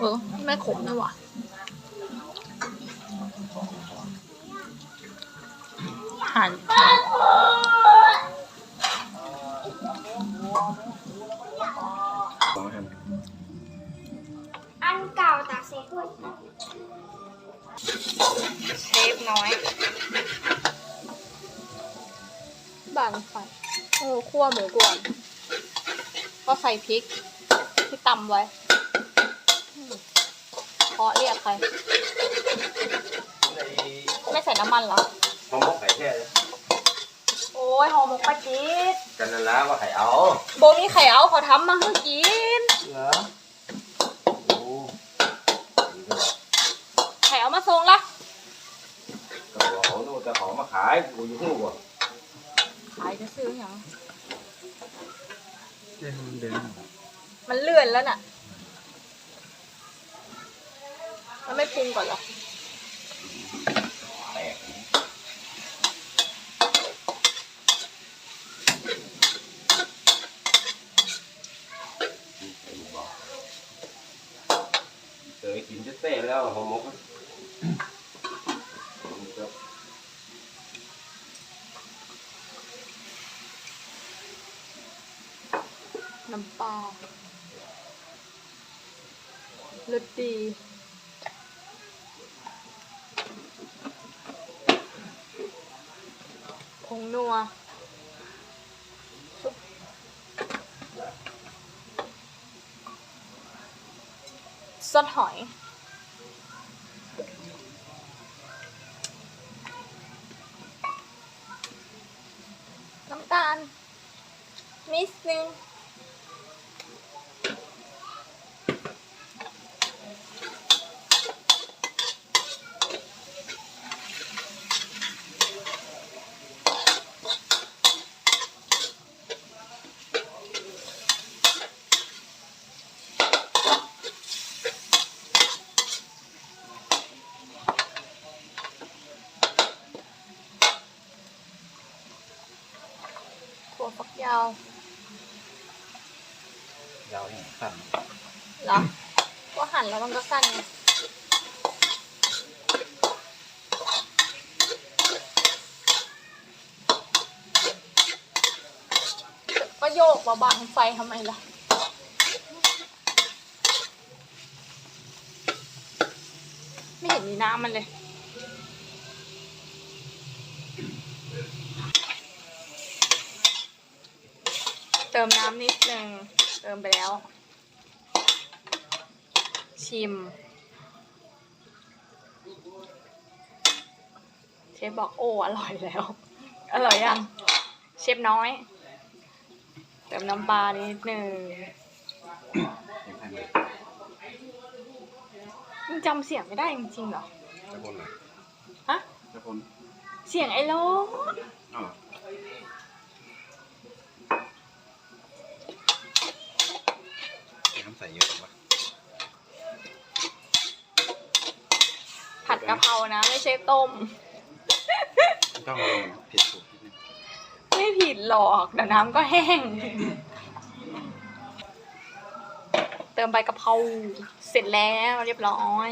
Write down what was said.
ค่ขมนะว่ะหั่นสองอันอันเก่าตากเซ็ตด้วยเชฟน้อยบางไฟเออคั่วหมูก่อน ก็ใส่พริกที่ตำไว้อืม เพราะเรียกใคร ไม่ใส่น้ำมันเหรอหอมมกไข่แช่เลยโอ้ยหอมหมกปลาจีดกันนั่นละว่าไข่เอาโบมีไข่เอาเขาทำมาให้กิน เหรอโอ้ดีจังวะไข่เอามาส่งละก็บอกเขาโน่นจะของมาขายกูอยู่ที่กูขายจะซื้ออย่างเดินเดินมันเลื่อนแล้วน่ะ มันไม่ปรุงก่อนเหรอแตกเคยกินเจ๊เต้แล้วหอมมกอะจะน้ำปลารสดีผง นัวซุปซอสหอย น้ำตาลนิดนึง ยาวยาวเนี่ยสั้นเหรอก็หั่นแล้วมันก็สั้นไงก็โยกมาบังไฟทำไมล่ะไม่เห็นมีน้ำมันเลย เติมน้ำนิดนึง เติมไปแล้ว ชิม เชฟบอกโอ้อร่อยแล้ว อร่อยยัง เชฟน้อย เติมน้ำปลานิดนึงมึงจำเสียงไม่ได้จริงๆเหรอจะพนเหรอฮะจะพนเสียงไอ้โลอ้าวน้ำใส่เยอะจังวะ ผัด กะเพรานะ ไม่ใช่ต้ม ต้องลองผิดสูตรนิดนึงไม่ผิดหรอกเดี๋ยวน้ำก็แห้ง เติมใบกะเพราเสร็จแล้วเรียบร้อย